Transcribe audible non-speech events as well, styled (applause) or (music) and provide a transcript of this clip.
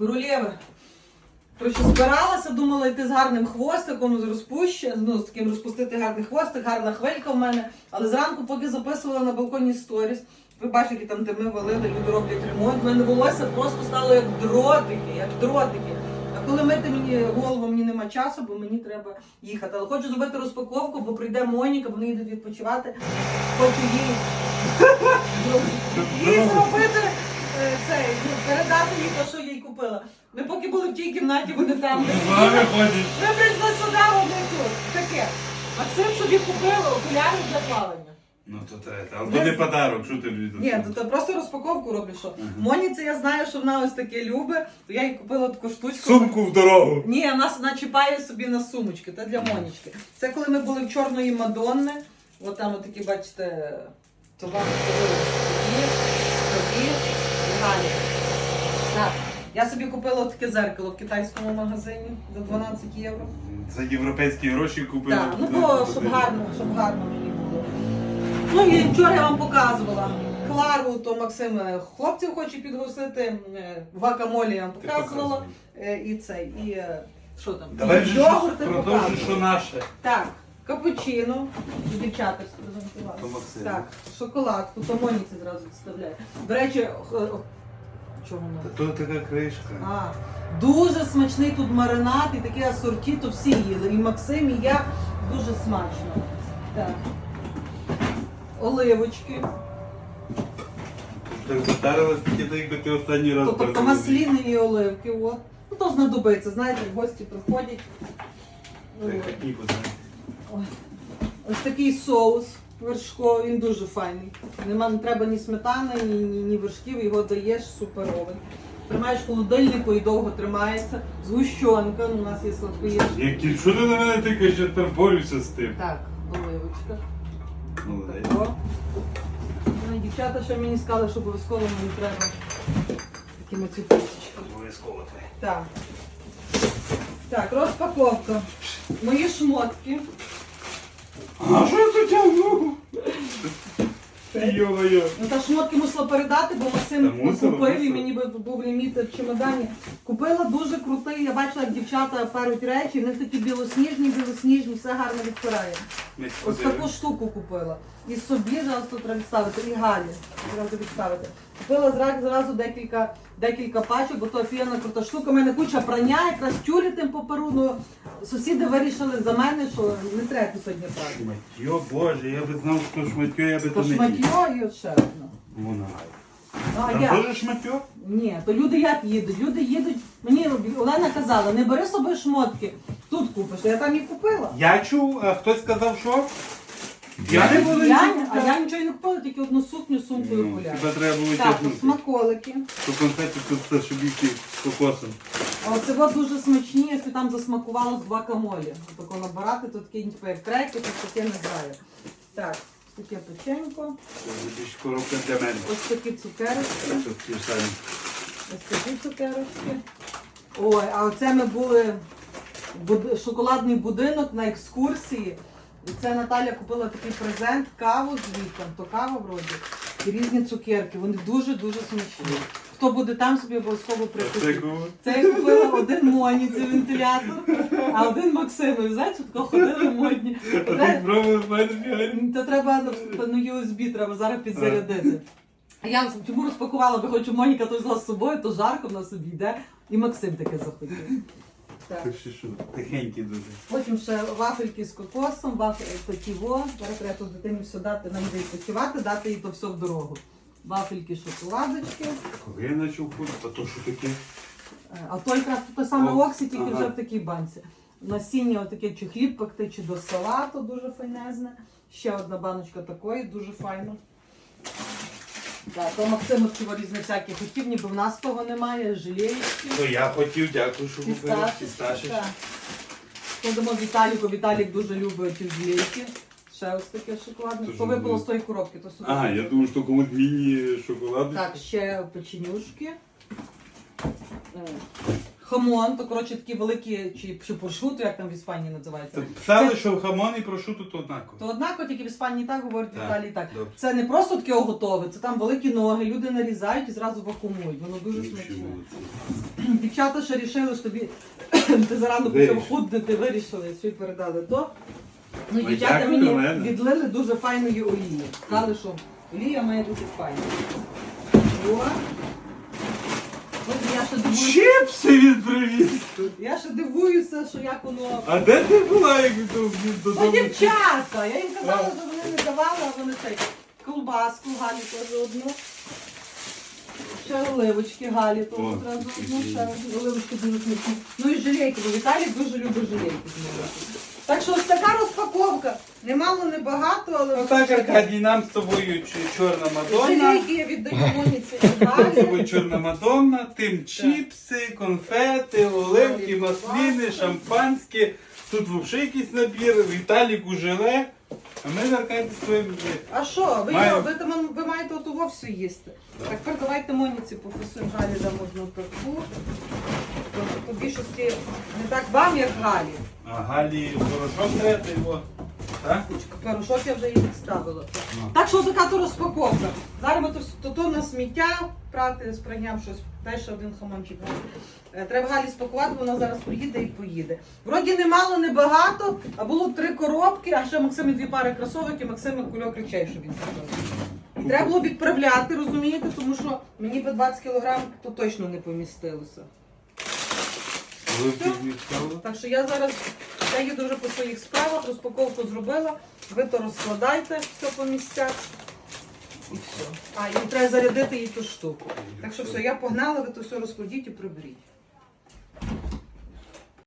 Королєва. Коротше, збиралася, думала йти з гарним хвостиком, з розпущенням, ну, з таким розпустити гарний хвостик, гарна хвилька в мене. Але зранку, поки записувала на балконі сторіс, ви бачите, які там дими валили, люди роблять ремонт. У мене волосся просто стало як дротики, як дротики. А коли мити мені голову, мені нема часу, бо мені треба їхати. Але хочу зробити розпаковку, бо прийде Моніка, вони їдуть відпочивати. Хочу (laughs) їй, зробити е, цей, ну, передати їй те, що їй купила. Ми поки були в тій кімнаті, вони там. Вами ходять. Ми прийшли сюди, вони тут. Таке. Максим собі купив окуляри для плавання. Ну то те, але то не подарок, що ти мені тут? Ні, то, то просто розпаковку роблю, що. Моніці я знаю, що вона ось таке любить, то я їй купила таку штучку. Сумку в дорогу. Ні, вона с- начіпає собі на сумочки, це для Монічки. Це коли ми були в Чорної Мадонни, от там от такі, бачите, товари тобі, тобі і Галі. Я собі купила таке зеркало в китайському магазині за 12 євро. За європейські гроші купили. Так, ну бо щоб гарно, щоб гарно мені було. Ну і вчора я вам показувала. Клару, то Максим е, хлопців хоче підгостити. е, Гвакамолі я вам показувала. Е, І цей, і що там? Давай вже продовжуй, що наше. Так, капучино. Дівчата презентували. Так, шоколадку, то Моніці зразу відставляє. До речі, чого воно? Та то така кришка. А, дуже смачний тут маринад і таке асорті, то всі їли. І Максим, і я дуже смачно. Так. Оливочки. Так затарилась таки, якби ти останній раз Тобто брала. маслінові оливки. От. Ну то знадобиться, знаєте, гості приходять. Ой. Ось такий соус вершковий, він дуже файний. Нема, не треба ні сметани, ні, ні, ні вершків, його даєш суперовий. Тримаєш в холодильнику і довго тримається. Згущенка, ну, у нас є сладкоєш. Які, що ти на мене тикаєш, я там борюся з тим. Так, оливочка. Молодець. Ну, дівчата ще мені сказали, що обов'язково мені треба такими ціпочечками. Обов'язково твоє. Так. Так, розпаковка. Мої шмотки. А що я тут тягну? Йо-моє. Ну та шмотки мусила передати, бо Та Максим мусила, купив і мусила. мені би був ліміт в чемодані. Купила дуже крутий. Я бачила, як дівчата перуть речі, в них такі білосніжні, білосніжні, все гарно відпирає. Ми Ось сходили. таку штуку купила. І собі зараз тут треба відставити, і Галі зразу відставити. Купила зразу, зразу декілька, декілька пачок, бо то офігенна крута штука. У мене куча прання, якраз тюлі тим поперу. Ну, сусіди вирішили за мене, що не треба сьогодні прати. Шматьо, боже, я би знав, що шматьо, я би То то не їв. шматьо і от ще одне. Вона. Ну, а Там як? теж шматьо? Ні, то люди як їдуть? Люди їдуть. Мені Олена казала, не бери з собою шмотки. Тут купиш. Я там і купила. Я чув, а хтось сказав, що? Я не буду Я, а я нічого не купила, тільки одну сукню, сумку і Ну, окуляри. Хіба треба було Так, смаколики. То конфети тут це шубіки з кокосом. А оце от дуже смачні, якщо там засмакувало з гвакамолі. Тако набирати, то такі типу, як крекер, то таке не знаю. Так, таке печенько, Це більш коробка для мене. ось такі цукерочки, ті ж самі. ось такі цукерочки. Ой, а оце ми були в буд- шоколадний будинок на екскурсії. І це Наталя купила такий презент, каву звідти, то кава вроді, і різні цукерки. Вони дуже-дуже смачні. Хто буде там, собі обов'язково А це? Це я купила один Моніці вентилятор, а один Максимові. Знаєте, тако ходили модні. То треба на USB, треба зараз підзарядити. А я чому розпакувала, бо хочу Моніка то взяла з собою, то жарко в нас собі йде. І Максим таке захотів. Так. Тихенькі дуже. Потім ще вафельки з кокосом, вафель такі во. Зараз треба тут дитині все дати, нам відпочивати, дати їй то все в дорогу. Вафельки, шоколадочки. Коли я почав а то що таке? Е, А той якраз той саме Оксі, тільки ага. вже в такій банці. Насіння отаке чи хліб пекти, чи до салату дуже файнезне. Ще одна баночка такої, дуже файно. Так, то Максим от цього всяке хотів, ніби в нас того немає, жалієчки. То я хотів, дякую, що купили. Фісташі. Ходимо Віталіку, Віталік дуже любить ці жлейки. Ще ось таке шоколадне. То випало з тої коробки, то сюди. А, я думаю, що комусь міні шоколаду. Так, ще печенюшки. Е, хамон, то коротше такі великі, чи, чи прошуто, як там в Іспанії називається. Писали, що хамон і прошуто то однаково. То однаково, тільки в Іспанії так говорять, в Так, Італії так. добре. Це не просто таке готове, це там великі ноги, люди нарізають і зразу вакуумують. Воно дуже Ліпші смачне. вулиці. (clears throat) Дівчата ще рішили, що тобі (clears throat) ти зарано почав Вирішили. худнути, вирішили, що й передали то. Ну, Ой, дівчата дякую, мені Олена. відлили дуже файної олії. Сказали, що олія має бути файна. О. Я ще дивуюся, Чіпси він привіз. я ще дивуюся, що як воно. А де ти була, як ви То додому? дівчата! Я їм казала, що вони не давали, а вони цей колбаску Галі теж одну. Ще оливочки Галі, то О, одразу одну, ще оливочки дуже смачні. Ну і жилейки, бо Віталій дуже любить жилейки. Так що ось така розпаковка. Немало, не багато, але Ну так, Аркадій, нам з тобою ч- чорна Мадонна. жилейки я віддаю Моніці і Нам з тобою чорна Мадонна, тим чіпси, конфети, оливки, масліни, шампанське. Тут взагалі якийсь набір, Віталіку желе. А ми з Аркадій своїм. А що, ви, Маю. ви, там, ви маєте от того все їсти. Так, тепер давайте Моніці пофасуємо Галі дамо одну таку. Тобто по більшості не так вам, як Галі. А Галі порошок треба його. Так? Порошок я вже їй відставила. Ну. Так що така то розпаковка. Зараз ми то, то, то на сміття прати з пранням щось, ще один хамончик. Е, Треба Галі спакувати, вона зараз приїде і поїде. Вроді не мало, не багато, а було три коробки, а ще Максимі дві пари кросовок і Максимі кульок речей, щоб він. І треба було відправляти, розумієте, тому що мені би 20 кілограм то точно не помістилося. Так що я зараз я їду вже по своїх справах, розпаковку зробила, ви то розкладайте все по місцях. І все. А, і треба зарядити їй ту штуку. Так що все, я погнала, ви то все розкладіть і приберіть.